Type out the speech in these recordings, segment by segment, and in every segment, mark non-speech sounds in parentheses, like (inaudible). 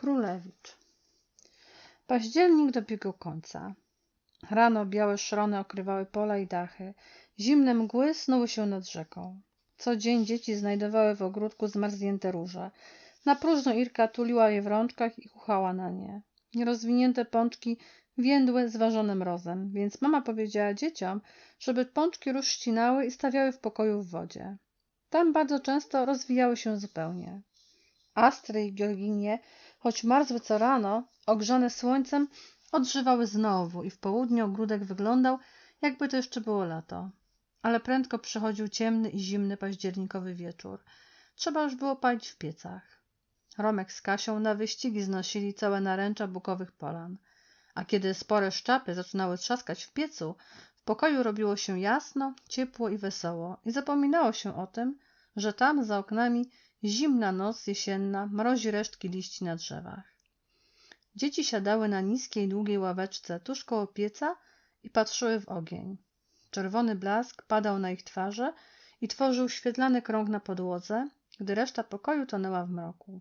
Królewicz. Październik dobiegł końca. Rano białe szrony okrywały pola i dachy. Zimne mgły snuły się nad rzeką. Co dzień dzieci znajdowały w ogródku zmarznięte róże. Na próżno Irka tuliła je w rączkach i chuchała na nie. Nierozwinięte pączki więdły zważone mrozem, więc mama powiedziała dzieciom, żeby pączki róż ścinały i stawiały w pokoju w wodzie. Tam bardzo często rozwijały się zupełnie. Astry i Georginie, choć marzły co rano, ogrzane słońcem, odżywały znowu i w południe ogródek wyglądał, jakby to jeszcze było lato. Ale prędko przychodził ciemny i zimny październikowy wieczór. Trzeba już było palić w piecach. Romek z Kasią na wyścigi znosili całe naręcza bukowych polan. A kiedy spore szczapy zaczynały trzaskać w piecu, w pokoju robiło się jasno, ciepło i wesoło i zapominało się o tym, że tam za oknami zimna noc jesienna mrozi resztki liści na drzewach. Dzieci siadały na niskiej, długiej ławeczce tuż koło pieca i patrzyły w ogień. Czerwony blask padał na ich twarze i tworzył świetlany krąg na podłodze, gdy reszta pokoju tonęła w mroku.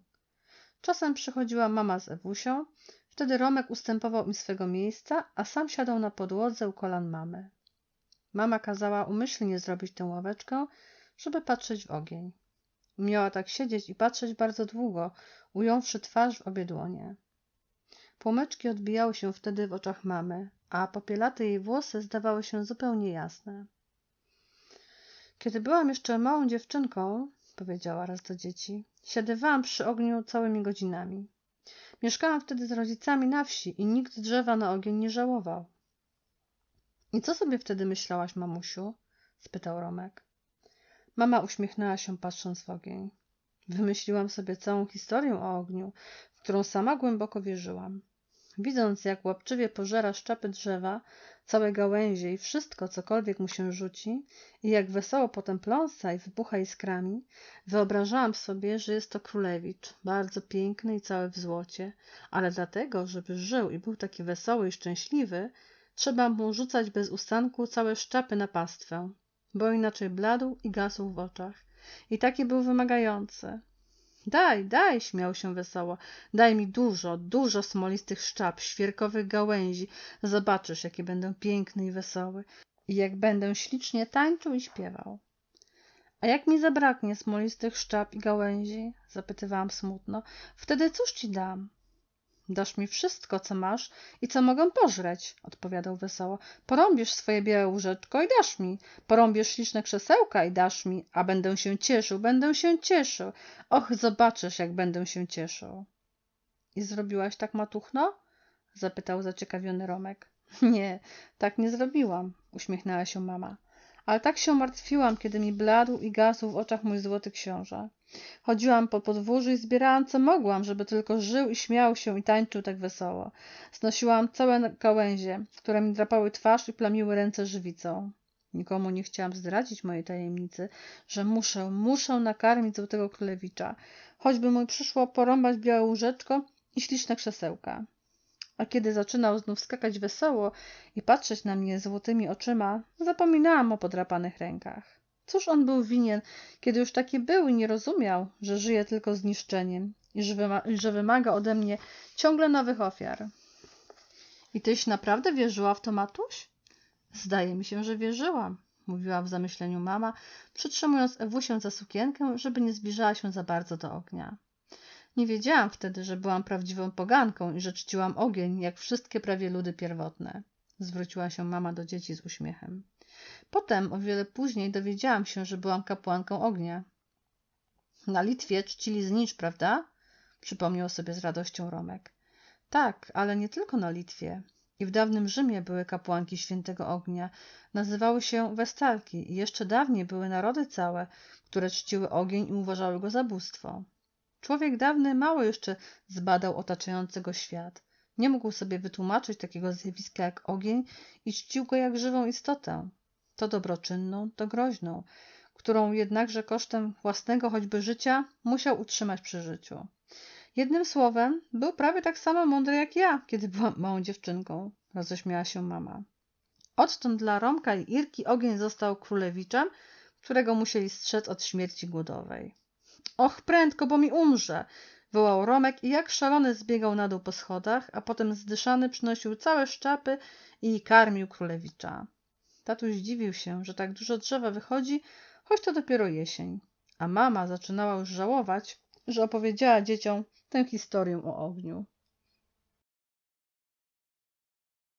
Czasem przychodziła mama z Ewusią, wtedy Romek ustępował im swego miejsca, a sam siadał na podłodze u kolan mamy. Mama kazała umyślnie zrobić tę ławeczkę, żeby patrzeć w ogień. Umiała tak siedzieć i patrzeć bardzo długo, ująwszy twarz w obie dłonie. Płomyczki odbijały się wtedy w oczach mamy, a popielate jej włosy zdawały się zupełnie jasne. Kiedy byłam jeszcze małą dziewczynką, powiedziała raz do dzieci, siadywałam przy ogniu całymi godzinami. Mieszkałam wtedy z rodzicami na wsi i nikt drzewa na ogień nie żałował. I co sobie wtedy myślałaś, mamusiu? spytał Romek. Mama uśmiechnęła się, patrząc w ogień. Wymyśliłam sobie całą historię o ogniu, w którą sama głęboko wierzyłam. Widząc, jak łapczywie pożera szczapy drzewa, całe gałęzie i wszystko, cokolwiek mu się rzuci, i jak wesoło potem pląsa i wybucha iskrami, wyobrażałam sobie, że jest to królewicz, bardzo piękny i cały w złocie, ale dlatego, żeby żył i był taki wesoły i szczęśliwy, trzeba mu rzucać bez ustanku całe szczapy na pastwę, bo inaczej bladł i gasł w oczach. I taki był wymagający. Daj, daj, śmiał się wesoło. Daj mi dużo, dużo smolistych szczap, świerkowych gałęzi. Zobaczysz, jaki będę piękny i wesoły. I jak będę ślicznie tańczył i śpiewał. A jak mi zabraknie smolistych szczap i gałęzi? Zapytywałam smutno. Wtedy cóż ci dam? Dasz mi wszystko, co masz i co mogę pożreć, odpowiadał wesoło. Porąbiesz swoje białe łóżeczko i dasz mi. Porąbiesz śliczne krzesełka i dasz mi, a będę się cieszył, będę się cieszył. Och, zobaczysz, jak będę się cieszył. I zrobiłaś tak matuchno? zapytał zaciekawiony Romek. (laughs) Nie, tak nie zrobiłam, uśmiechnęła się mama. Ale tak się martwiłam, kiedy mi bladł i gasł w oczach mój złoty książę. Chodziłam po podwórzu i zbierałam co mogłam, żeby tylko żył i śmiał się i tańczył tak wesoło. Znosiłam całe gałęzie, które mi drapały twarz i plamiły ręce żywicą. Nikomu nie chciałam zdradzić mojej tajemnicy, że muszę, muszę nakarmić złotego królewicza, choćby mu przyszło porąbać białe łóżeczko i śliczne krzesełka. A kiedy zaczynał znów skakać wesoło i patrzeć na mnie złotymi oczyma, zapominałam o podrapanych rękach. Cóż on był winien, kiedy już taki był i nie rozumiał, że żyje tylko zniszczeniem i że, wyma że wymaga ode mnie ciągle nowych ofiar. I tyś naprawdę wierzyła w to, Matuś? Zdaje mi się, że wierzyłam, mówiła w zamyśleniu mama, przytrzymując Ewusię za sukienkę, żeby nie zbliżała się za bardzo do ognia. Nie wiedziałam wtedy, że byłam prawdziwą poganką i że czciłam ogień, jak wszystkie prawie ludy pierwotne. Zwróciła się mama do dzieci z uśmiechem. Potem, o wiele później, dowiedziałam się, że byłam kapłanką ognia. Na Litwie czcili znicz, prawda? Przypomniał sobie z radością Romek. Tak, ale nie tylko na Litwie. I w dawnym Rzymie były kapłanki świętego ognia. Nazywały się Westalki i jeszcze dawniej były narody całe, które czciły ogień i uważały go za bóstwo. Człowiek dawny mało jeszcze zbadał otaczający go świat. Nie mógł sobie wytłumaczyć takiego zjawiska jak ogień i czcił go jak żywą istotę to dobroczynną, to groźną, którą jednakże kosztem własnego choćby życia musiał utrzymać przy życiu. Jednym słowem, był prawie tak samo mądry jak ja, kiedy byłam (laughs) małą dziewczynką, roześmiała się mama. Odtąd dla Romka i Irki ogień został królewiczem, którego musieli strzec od śmierci głodowej. Och, prędko, bo mi umrze! wołał Romek i jak szalony zbiegał na dół po schodach, a potem zdyszany przynosił całe szczapy i karmił królewicza. Tatuś dziwił się, że tak dużo drzewa wychodzi, choć to dopiero jesień, a mama zaczynała już żałować, że opowiedziała dzieciom tę historię o ogniu.